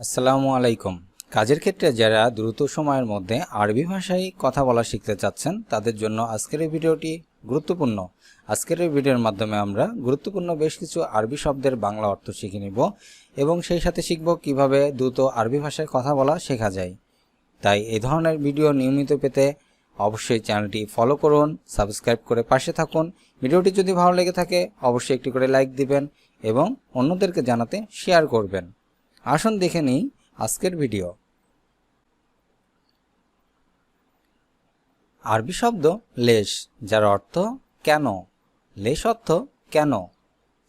আসসালামু আলাইকুম। কাজের ক্ষেত্রে যারা দ্রুত সময়ের মধ্যে আরবি ভাষায় কথা বলা শিখতে চাচ্ছেন, তাদের জন্য আজকের এই ভিডিওটি গুরুত্বপূর্ণ। আজকের এই ভিডিওর মাধ্যমে আমরা গুরুত্বপূর্ণ বেশ কিছু আরবি শব্দের বাংলা অর্থ শিখে নিব এবং সেই সাথে শিখব কীভাবে দ্রুত আরবি ভাষায় কথা বলা শেখা যায়। তাই এই ধরনের ভিডিও নিয়মিত পেতে অবশ্যই চ্যানেলটি ফলো করুন, সাবস্ক্রাইব করে পাশে থাকুন। ভিডিওটি যদি ভালো লেগে থাকে, অবশ্যই একটি করে লাইক দিবেন এবং অন্যদেরকে জানাতে শেয়ার করবেন। আসুন দেখে নিই আজকের ভিডিও। আরবি শব্দ লেশ, যার অর্থ কেন? লেশ অর্থ কেন?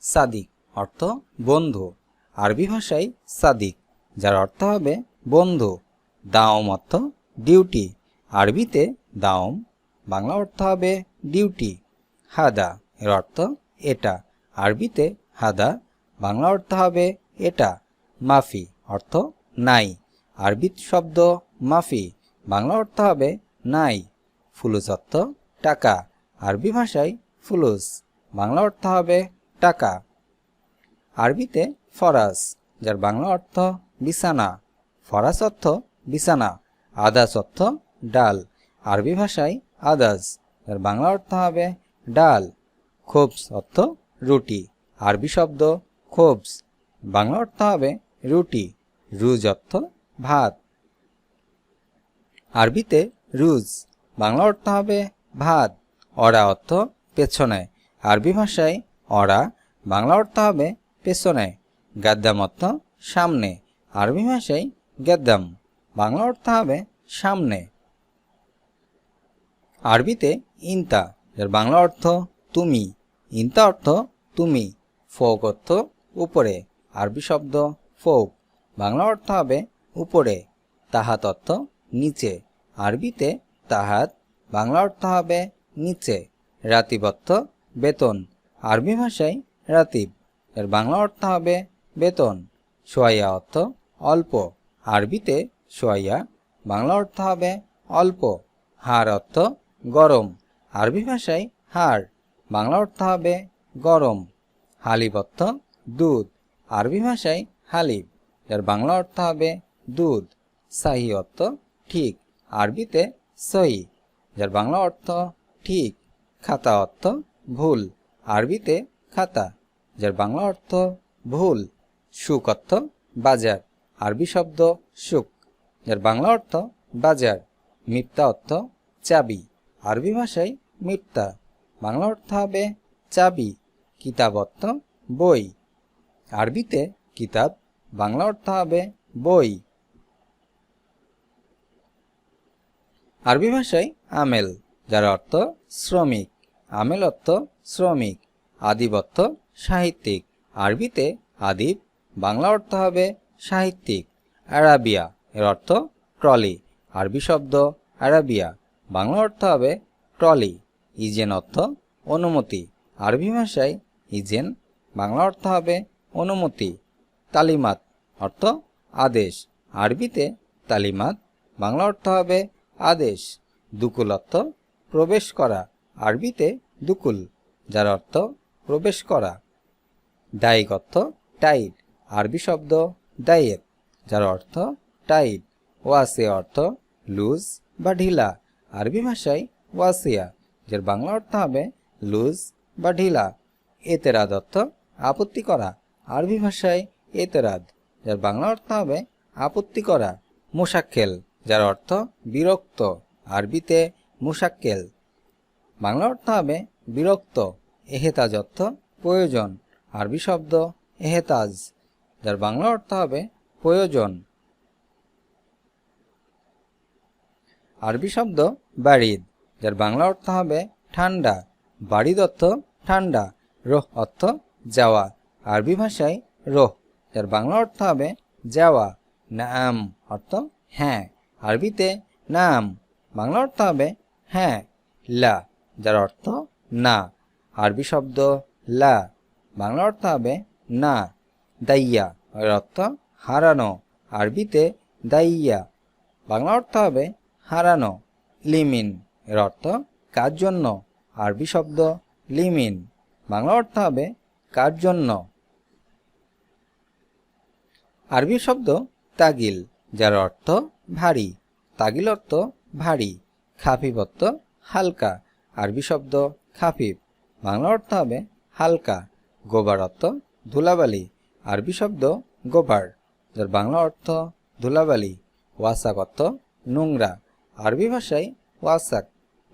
সাদিক অর্থ বন্ধু। আরবি ভাষায় সাদিক, যার অর্থ হবে বন্ধু। দাওম অর্থ ডিউটি। আরবিতে দাওম, বাংলা অর্থ হবে ডিউটি। হাদা এর অর্থ এটা। আরবিতে হাদা, বাংলা অর্থ হবে এটা। মাফি অর্থ নাই। আরবি শব্দ মাফি, বাংলা অর্থ হবে নাই। ফুলুস অর্থ টাকা, আরবি ভাষায় ফুলুস, বাংলা অর্থ হবে টাকা। আরবিতে ফরাস, যার বাংলা অর্থ বিছানা। ফরাস অর্থ বিছানা, আদাস অর্থ ডাল। আরবি ভাষায় আদাস, যার বাংলা অর্থ হবে ডাল। খোবস অর্থ রুটি, আরবি শব্দ খোবস বাংলা অর্থ হবে রুটি, রুজ অর্থ ভাত। আরবিতে রুজ, বাংলা অর্থ হবে ভাত, অরা অর্থ পেছনে। আরবি ভাষায় অরা, বাংলা অর্থ হবে পেছনে। গাদ্দাম অর্থ সামনে। আরবি ভাষায় গেদ্দাম, বাংলা অর্থ হবে সামনে। আরবিতে ইন্তা, এর বাংলা অর্থ তুমি। ইন্তা অর্থ তুমি, ফোক অর্থ উপরে। আরবি শব্দ ফোক। বাংলা অর্থ হবে উপরে তাহাত অর্থ নিচে। আরবিতে তাহাত, বাংলা অর্থ হবে নিচে রাতিব বেতন। আরবি ভাষায় রাতিব, এর বাংলা অর্থ হবে বেতন। সোয়াইয়া অর্থ অল্প। আরবিতে সোয়াইয়া, বাংলা অর্থ হবে অল্প। হার অর্থ গরম। আরবি ভাষায় হার, বাংলা অর্থ হবে গরম। হালিব দুধ। আরবি ভাষায় হালিব যার বাংলা অর্থ হবে দুধ। সাহি অর্থ ঠিক। আরবিতে সহি যার বাংলা অর্থ ঠিক। খাতা অর্থ ভুল। আরবিতে খাতা, যার বাংলা অর্থ ভুল। সুখ অর্থ বাজার। আরবি শব্দ সুখ, যার বাংলা অর্থ বাজার। মিথ্যা অর্থ চাবি। আরবি ভাষায় মিথ্যা। বাংলা অর্থ হবে চাবি। কিতাব অর্থ বই। আরবিতে কিতাব, বাংলা অর্থ হবে বই। আরবি ভাষায় আমেল, যার অর্থ শ্রমিক। আমেল অর্থ শ্রমিক, আদিব অর্থ সাহিত্যিক। আরবিতে আদিব, বাংলা অর্থ হবে সাহিত্যিক। আরাবিয়া, এর অর্থ ট্রলি। আরবি শব্দ আরাবিয়া, বাংলা অর্থ হবে ট্রলি। ইজেন অর্থ অনুমতি। আরবি ভাষায় ইজেন, বাংলা অর্থ হবে অনুমতি। তালিমাত অর্থ আদেশ। আরবিতে তালিমাত, বাংলা অর্থ হবে আদেশ। দুকুল অর্থ প্রবেশ করা। আরবিতে দুকুল, যার অর্থ প্রবেশ করা। ডাইক অর্থ টাইট আরবি শব্দ দায়ের, যার অর্থ টাইট ওয়াসে অর্থ লুজ বা ঢিলা। আরবি ভাষায় ওয়াসিয়া, যার বাংলা অর্থ হবে লুজ বা ঢিলা। এতেরাদ অর্থ আপত্তি করা। আরবি ভাষায় এতেরাদ, যার বাংলা অর্থ হবে আপত্তি করা, মোশাক্কেল, যার অর্থ বিরক্ত, আরবিতে মুশাক্কেল। বাংলা অর্থ হবে বিরক্ত এহেতাজ অর্থ প্রয়োজন, আরবি শব্দ এহেতাজ, যার বাংলা অর্থ হবে প্রয়োজন। আরবি শব্দ বাড়িদ যার বাংলা অর্থ হবে ঠান্ডা বাড়িদ অর্থ ঠান্ডা, রোহ অর্থ যাওয়া, আরবি ভাষায় রোহ। যার বাংলা অর্থ হবে যাওয়া, নাম, অর্থ হ্যাঁ। আরবিতে নাম, বাংলা অর্থ হবে হ্যাঁ লা, যার অর্থ না। আরবি শব্দ লা, বাংলা অর্থ হবে না। দাইয়া, এর অর্থ হারানো। আরবিতে দাইয়া, বাংলা অর্থ হবে হারানো। লিমিন, এর অর্থ কার জন্য? আরবি শব্দ লিমিন, বাংলা অর্থ হবে কার জন্য? আরবি শব্দ তাগিল, যার অর্থ ভারী। তাগিল অর্থ ভারী খাফিফ অর্থ হালকা। আরবি শব্দ খাফিফ বাংলা অর্থ হবে হালকা। গোবার অর্থ ধুলাবালি, আরবি শব্দ গোবার, যার বাংলা অর্থ ধুলাবালি। ওয়াসাক অর্থ নোংরা, আরবি ভাষায় ওয়াসাক,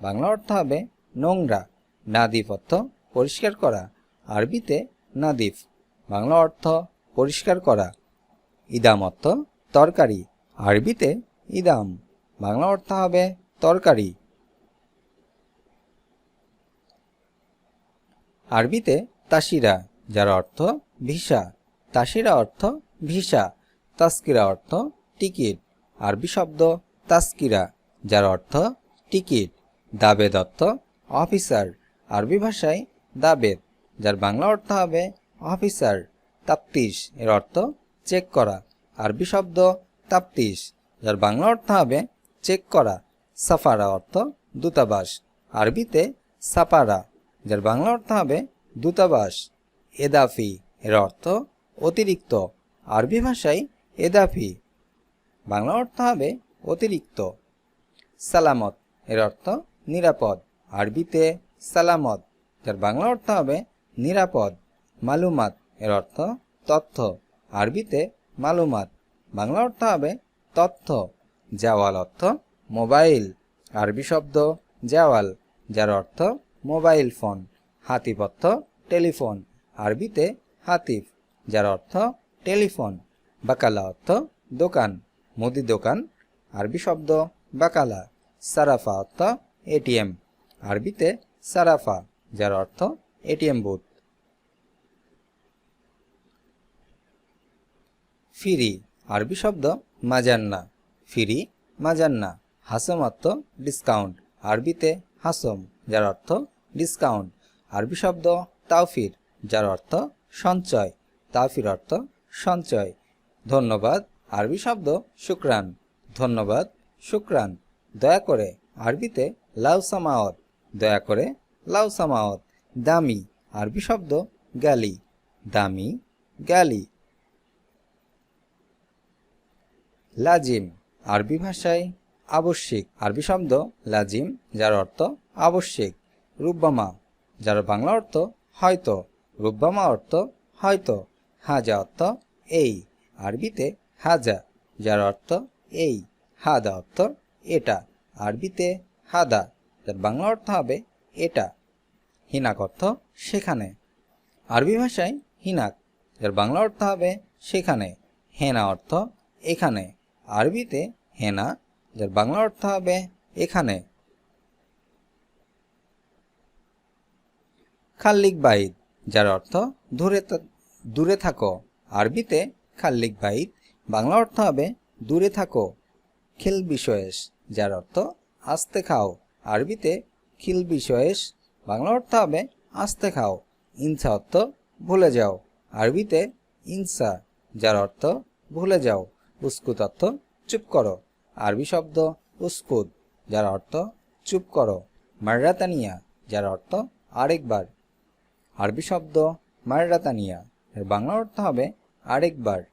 বাংলা অর্থ হবে নোংরা। নাদিফ অর্থ পরিষ্কার করা, আরবিতে নাদিফ, বাংলা অর্থ পরিষ্কার করা। ইদাম অর্থ তরকারি। আরবিতে ইদাম। বাংলা অর্থ হবে তরকারি। আরবিতে তাসিরা, যার অর্থ ভিসা। তাসিরা অর্থ ভিসা। তাস্কিরা অর্থ টিকিট। আরবি শব্দ তাস্কিরা, যার অর্থ টিকিট। দাবেদ অর্থ অফিসার। আরবি ভাষায় দাবেদ, যার বাংলা অর্থ হবে অফিসার। তাপ্তিস এর অর্থ চেক করা। আরবি শব্দ তাপ্তিস যার বাংলা অর্থ হবে চেক করা। সাফারা অর্থ দূতাবাস। আরবিতে সাপারা, যার বাংলা অর্থ হবে দূতাবাস। এদাফি, এর অর্থ অতিরিক্ত। আরবি ভাষায় এদাফি, বাংলা অর্থ হবে অতিরিক্ত। সালামত, এর অর্থ নিরাপদ। আরবিতে সালামত, যার বাংলা অর্থ হবে নিরাপদ। মালুমাত, এর অর্থ তথ্য। আরবিতে মালুমাত। বাংলা অর্থ হবে তথ্য। জাওয়াল অর্থ মোবাইল। আরবি শব্দ জাওয়াল, যার অর্থ মোবাইল ফোন। হাতিফ অর্থ টেলিফোন। আরবিতে হাতিফ যার অর্থ টেলিফোন। বাকালা অর্থ দোকান। মুদি দোকান, আরবি শব্দ বাকালা। সারাফা অর্থ এটিএম। আরবিতে সারাফা, যার অর্থ এটিএম বুথ। ফিরি, আরবি শব্দ মাজান্না। ফিরি, মাজান্না, হাসম অর্থ ডিসকাউন্ট আরবিতে হাসম, যার অর্থ ডিসকাউন্ট আরবি শব্দ তাওফির, যার অর্থ সঞ্চয়। তাওফির অর্থ সঞ্চয়। ধন্যবাদ, আরবি শব্দ শুক্রান। ধন্যবাদ, শুক্রান। দয়া করে, আরবিতে লাউ সামাওয়াত। দয়া করে, লাউ সামাওয়াত। দামি, আরবি শব্দ গালি। দামি, গালি। লাজিম। আরবি ভাষায় আবশ্যিক। আরবি শব্দ লাজিম, যার অর্থ আবশ্যিক। রুব্বামা যার বাংলা অর্থ হয়তো। রুব্বামা অর্থ হয়তো। হাজা অর্থ এই। আরবিতে হাজা, যার অর্থ এই। হাদা অর্থ এটা। আরবিতে হাদা, যার বাংলা অর্থ হবে এটা। হিনাক অর্থ সেখানে। আরবি ভাষায় হিনাক, যার বাংলা অর্থ হবে সেখানে। হেনা অর্থ এখানে। আরবিতে হেনা, যার বাংলা অর্থ হবে এখানে। খাল্লিক বাইদ যার অর্থ দূরে দূরে থাকো। আরবিতে খাল্লিক বাইদ বাংলা অর্থ হবে দূরে থাকো। খিল বিষয়েস যার অর্থ আস্তে খাও। আরবিতে খিল বিষয়েস বাংলা অর্থ হবে আস্তে খাও। ইনসা অর্থ ভুলে যাও। আরবিতে ইনসা, যার অর্থ ভুলে যাও। উস্কুত অর্থ চুপ করো। আরবি শব্দ উস্কুত যার অর্থ চুপ করো। মার্রাতানিয়া, যার অর্থ আরেকবার। আরবি শব্দ মার্রাতানিয়া, এর বাংলা অর্থ হবে আরেকবার।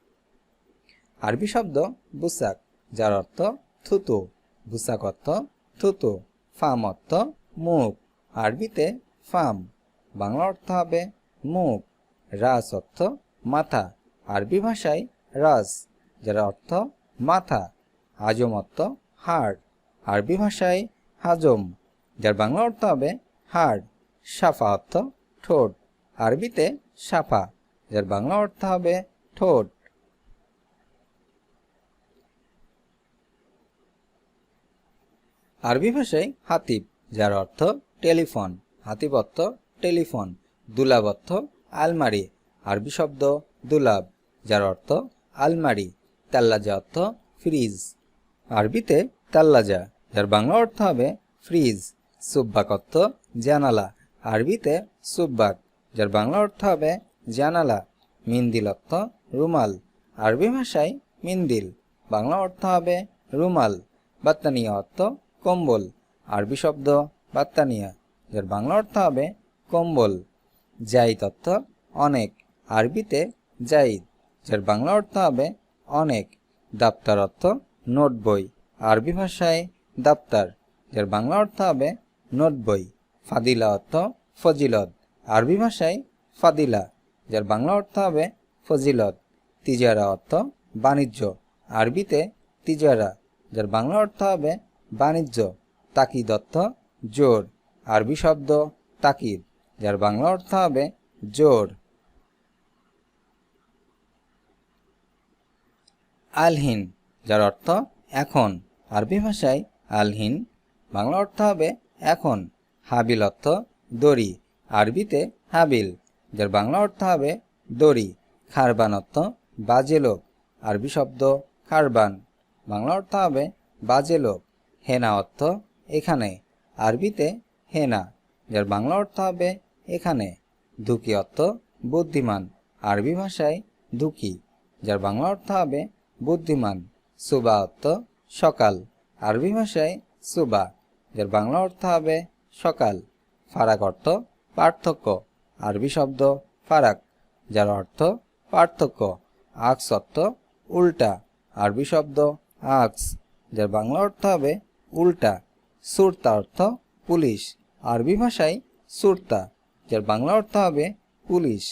আরবি শব্দ বুসাক, যার অর্থ থুতু। বুসাক অর্থ থুতু, ফাম অর্থ মুখ। আরবিতে ফাম, বাংলা অর্থ হবে মুখ। রাস অর্থ মাথা। আরবি ভাষায় রাস। যার অর্থ মাথা, হাজম অর্থ হাড়, আরবি ভাষায় হাজম, যার বাংলা অর্থ হবে হাড়, সাফা অর্থ ঠোঁট, আরবিতে সাফা, যার বাংলা অর্থ হবে ঠোঁট। আরবি ভাষায় হাতিব, যার অর্থ টেলিফোন, হাতিব অর্থ টেলিফোন, দুলাব অর্থ আলমারি, আরবি শব্দ দুলাব, যার অর্থ আলমারি। তাল্লাজা অর্থ ফ্রিজ আরবিতে তাল্লাজা, যার বাংলা অর্থ হবে ফ্রিজ সুব্বাক অর্থ জানালা। আরবিতে সুব্বাক, যার বাংলা অর্থ হবে জানালা। মিন্দিল অর্থ রুমাল। আরবি ভাষায় মিন্দিল, বাংলা অর্থ হবে রুমাল। বাত্তানিয়া অর্থ কম্বল। আরবি শব্দ বাত্তানিয়া, যার বাংলা অর্থ হবে কম্বল। জাইদ অর্থ অনেক। আরবিতে জাইদ, যার বাংলা অর্থ হবে অনেক দাপ্তার অর্থ নোট বই। আরবি ভাষায় দাপ্তার, যার বাংলা অর্থ হবে নোট বই। ফাদিলা অর্থ ফজিলত। আরবি ভাষায় ফাদিলা, যার বাংলা অর্থ হবে ফজিলত। তিজারা অর্থ বাণিজ্য। আরবিতে তিজারা, যার বাংলা অর্থ হবে বাণিজ্য। তাকিদ অর্থ জোর। আরবি শব্দ তাকিদ, যার বাংলা অর্থ হবে জোর। আলহিন, যার অর্থ এখন। আরবি ভাষায় আলহিন, বাংলা অর্থ হবে এখন। হাবিল অর্থ দড়ি, আরবিতে হাবিল, যার বাংলা অর্থ হবে দড়ি। খারবান অর্থ বাজে লোক, আরবি শব্দ খারবান, বাংলা অর্থ হবে বাজে লোক। হেনা অর্থ এখানে, আরবিতে হেনা, যার বাংলা অর্থ হবে এখানে। দুকি অর্থ বুদ্ধিমান, আরবি ভাষায় দুকি যার বাংলা অর্থ হবে বুদ্ধিমান, সুবা অর্থ সকাল। আরবি ভাষায় সুবা যার বাংলা অর্থ হবে সকাল। ফারাক অর্থ পার্থক্য। আরবি শব্দ ফারাক, যার অর্থ পার্থক্য। আক্স অর্থ উল্টা। আরবি শব্দ আক্স, যার বাংলা অর্থ হবে উল্টা। সুরতা অর্থ পুলিশ। আরবি ভাষায় সুরতা, যার বাংলা অর্থ হবে পুলিশ।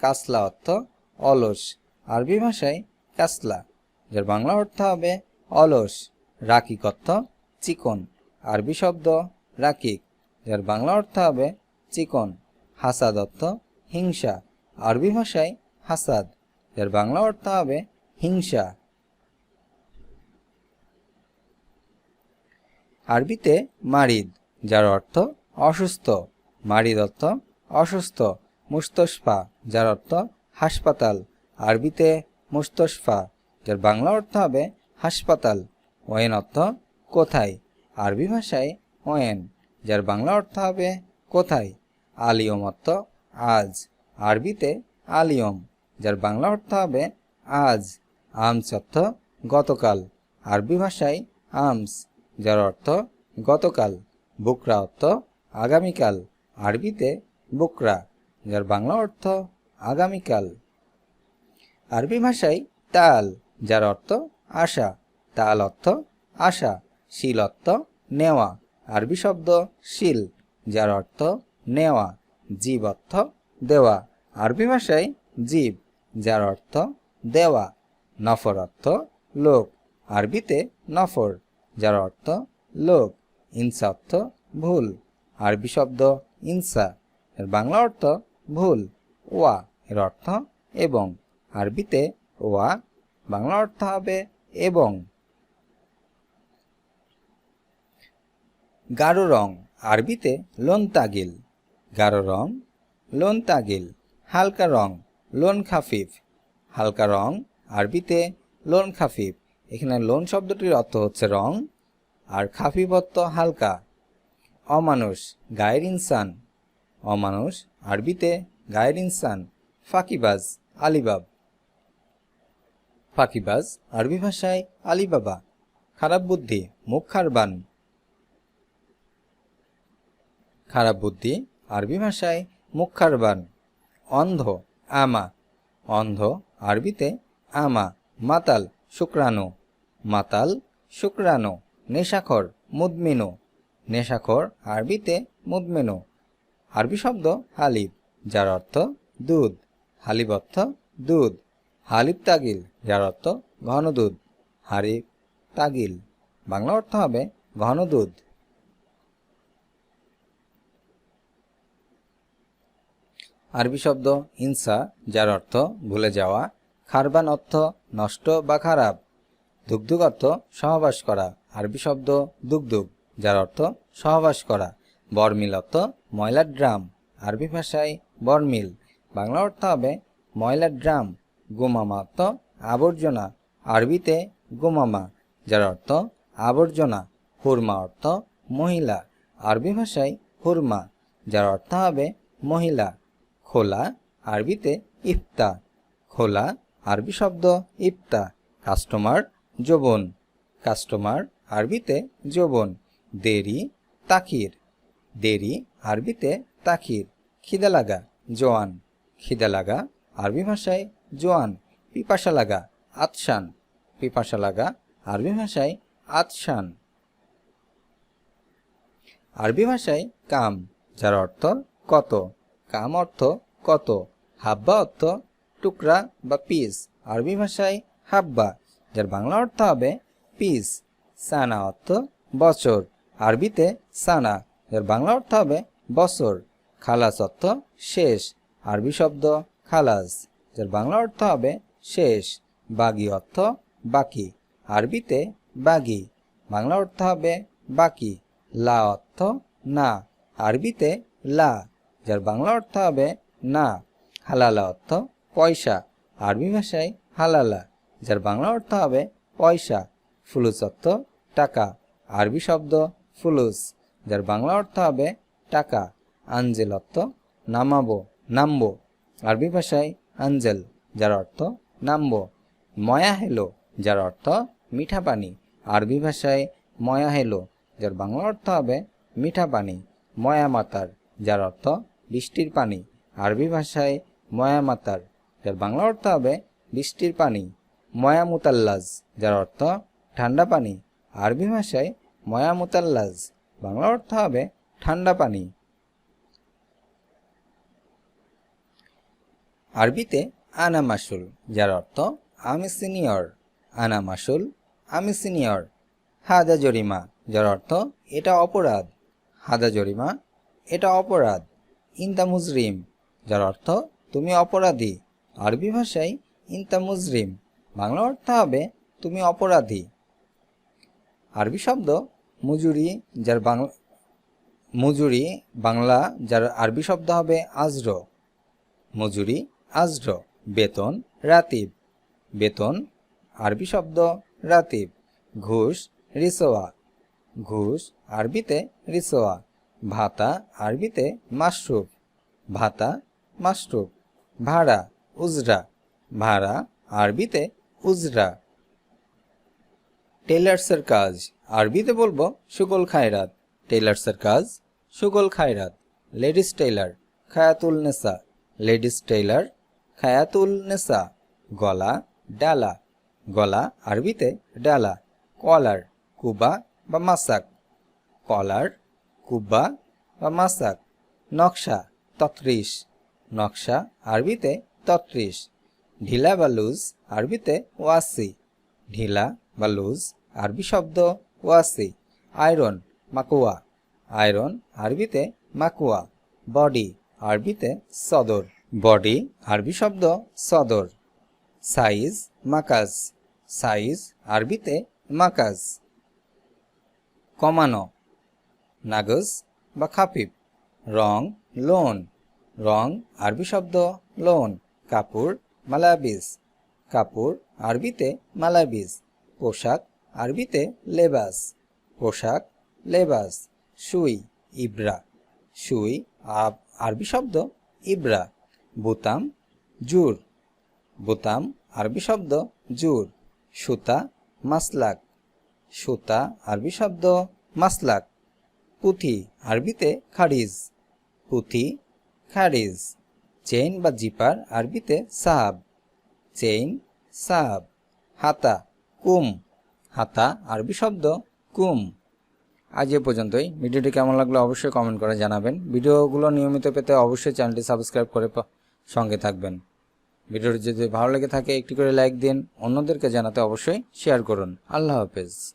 কাসলা অর্থ অলস। আরবি ভাষায় কাসলা। যার বাংলা অর্থ হবে অলস রাকিক অর্থ চিকন। আরবি শব্দ রাকিক। যার বাংলা অর্থ হবে চিকন হাসাদ অর্থ হিংসা। আরবি ভাষায় হাসাদ। যার বাংলা অর্থ হবে হিংসা। আরবিতে মারিদ, যার অর্থ অসুস্থ। মারিদ অর্থ অসুস্থ, মুস্তশফা, যার অর্থ হাসপাতাল। আরবিতে মুস্তশফা যার বাংলা অর্থ হবে হাসপাতাল। ওয়েন অর্থ কোথায়? আরবি ভাষায় ওয়েন যার বাংলা অর্থ হবে কোথায়? আলিয়ম অর্থ আজ। আরবিতে আলিয়ম, যার বাংলা অর্থ হবে আজ। আমস অর্থ গতকাল। আরবি ভাষায় আমস, যার অর্থ গতকাল। বুকরা অর্থ আগামীকাল। আরবিতে বুকরা, যার বাংলা অর্থ আগামীকাল। আরবি ভাষায় তাল যার অর্থ আশা, তাল অর্থ আশা, শিল অর্থ নেওয়া, আরবি শব্দ শিল, যার অর্থ নেওয়া, জীব অর্থ দেওয়া, আরবি ভাষায় জীব, যার অর্থ দেওয়া, নফর অর্থ লোক, আরবিতে নফর, যার অর্থ লোক, ইনসা অর্থ ভুল, আরবি শব্দ ইনসা, এর বাংলা অর্থ ভুল, ওয়া, এর অর্থ এবং, আরবিতে ওয়া বাংলা অর্থ হবে এবং গাঢ় রং, আরবিতে লোন তাগিল গাঢ় রং লোন তাগিল হালকা রং লোন খাফিফ হালকা রং, আরবিতে লোন খাফিফ এখানে লোন শব্দটির অর্থ হচ্ছে রং, আর খাফিফ অর্থ হালকা। অমানুষ, গায়ের ইনসান। অমানুষ, আরবিতে গায়ের ইনসান। ফাকিবাজ, আলিবাব। ফাকিবাজ, আরবি ভাষায় আলিবাবা, খারাপ বুদ্ধি, মুখ খারবান। খারাপ বুদ্ধি, আরবি ভাষায় মুখ খারবান। অন্ধ, আমা। অন্ধ, আরবিতে আমা, মাতাল, শুক্রাণু। মাতাল, শুক্রাণু। নেশাখর, মুদমিনু। নেশাখর, আরবিতে মুদমিনু। আরবি শব্দ হালিব, যার অর্থ দুধ। হালিব অর্থ দুধ। হালিব তাগিল। যার অর্থ ঘন দুধ হারিব তাগিল। বাংলা অর্থ হবে ঘন দুধ আরবি শব্দ ইনসা, যার অর্থ ভুলে যাওয়া। খারবান অর্থ নষ্ট বা খারাপ। দুগ্ধুক অর্থ সহবাস করা। আরবি শব্দ দুগ্ধুক যার অর্থ সহবাস করা। বরমিল অর্থ ময়লার ড্রাম। আরবি ভাষায় বরমিল। বাংলা অর্থ হবে ময়লার ড্রাম। গুমামা অর্থ আবর্জনা, আরবিতে গোমামা, যার অর্থ আবর্জনা। হুরমা অর্থ মহিলা। আরবি ভাষায় হুরমা, যার অর্থ হবে মহিলা। খোলা, আরবিতে ইফতা। খোলা, আরবি শব্দ ইফতা। কাস্টমার, যৌবন। কাস্টমার, আরবিতে যৌবন। দেরি, তাকির। দেরি, আরবিতে তাকির। খিদা লাগা, জোয়ান। খিদা লাগা, আরবি ভাষায় জোয়ান। পিপাসা লাগা আতসান পিপাসা লাগা, আরবি ভাষায় আতশান। আরবি ভাষায় কাম, যার অর্থ কত। কাম অর্থ কত, হাব্বা অর্থ টুকরা বা পিস। আরবি ভাষায় হাব্বা, যার বাংলা অর্থ হবে পিস। সানা অর্থ বছর। আরবিতে সানা, যার বাংলা অর্থ হবে বছর। খালাস অর্থ শেষ। আরবি শব্দ খালাস, যার বাংলা অর্থ হবে শেষ। বাগি অর্থ বাকি। আরবিতে বাগি। বাংলা অর্থ হবে বাকি। লা অর্থ না। আরবিতে লা, যার বাংলা অর্থ হবে না। হালালা অর্থ পয়সা। আরবি ভাষায় হালালা, যার বাংলা অর্থ হবে পয়সা। ফুলুস অর্থ টাকা। আরবি শব্দ ফুলুস, যার বাংলা অর্থ হবে টাকা। আঞ্জেল অর্থ নামাবো, নামবো। আরবি ভাষায় আঞ্জেল যার অর্থ নামবো। ময়া হেলো, যার অর্থ মিঠা পানি। আরবি ভাষায় ময়া হেলো, যার বাংলা অর্থ হবে মিঠা পানি। ময়া মাতার, যার অর্থ বৃষ্টির পানি। আরবি ভাষায় ময়া মাতার, যার বাংলা অর্থ হবে বৃষ্টির পানি। ময়া মুতাল্লাজ, যার অর্থ ঠান্ডা পানি। আরবি ভাষায় ময়া মুতাল্লাজ, বাংলা অর্থ হবে ঠান্ডা পানি। আরবিতে আনা মাসুল যার অর্থ, আমি সিনিয়র। আনা মাসুল আমি সিনিয়র। হাদা জরিমা, যার অর্থ, এটা অপরাধ। হাদা জরিমা, এটা অপরাধ। ইনতা মুজরিম, যার অর্থ, তুমি অপরাধী। আরবি ভাষায়, ইনতা মুজরিম। বাংলা অর্থ হবে, তুমি অপরাধী। আরবি শব্দ, মজুরি, যার বাংলা, মজুরি, বাংলা, যার আরবি শব্দ হবে, আজর। মজুরি, আজর। বেতন, রাতিব। বেতন, আরবি শব্দ, রাতিব। ঘুষ রিসোয়া ঘুষ, আরবিতে রিসোয়া ভাতা, আরবিতে মাশরুফ। ভাতা, মাশরুফ। ভাড়া, উজরা। ভাড়া, আরবিতে উজরা। টেলার্সের কাজ। আরবিতে বলব সুগল খায়রাত। টেলার্সের কাজ, সুগল খায়রাত। Ladies tailor, খায়াতুল Nessa. Ladies tailor খায়াতুল Nessa গলা, ডালা, গলা, আরবিতে ডালা, কলার, কুবা বা মাসাক, কলার, কুবা বা মাসাক, নকশা, তত্রিশ, নকশা, আরবিতে তত্রিশ, ঢিলা বা লুজ, আরবিতে ওয়াসি, ঢিলা বা লুজ, আরবি শব্দ ওয়াসি, আয়রন, মাকুয়া, আয়রন, আরবিতে মাকুয়া, বডি, আরবিতে সদর। বডি, আরবি শব্দ সদর। সাইজ, মাকাজ। সাইজ, আরবিতে মাকাজ। কমানো। নাগজ বা খাপিব রং, লোন। রং, আরবি শব্দ লোন। কাপড়, মালাবিস। কাপড়, আরবিতে মালাবিস। পোশাক, আরবিতে লেবাস। পোশাক, লেবাস। সুই, ইব্রা। সুই আরবি শব্দ ইব্রা। বুতাম, জুর। বুতাম, আরবি শব্দ, জুর। সুতা, মাসলাক। সুতা, আরবি শব্দ, মাসলাক। পুঁথি, আরবিতে খারিজ। পুঁথি, খারিজ। চেইন বা জিপার, আরবিতে সাহাব। চেইন, সাহাব। হাতা, কুম। হাতা, আরবি শব্দ, কুম। আজ এ পর্যন্তই। ভিডিওটি কেমন লাগল অবশ্যই কমেন্ট করে জানাবেন। ভিডিওগুলো নিয়মিত পেতে অবশ্যই চ্যানেলটি সাবস্ক্রাইব করে সঙ্গে থাকবেন। ভিডিওটি যদি ভালো লেগে থাকে, একটি করে লাইক দিন। অন্যদেরকে জানাতে অবশ্যই শেয়ার করুন। আল্লাহ হাফেজ।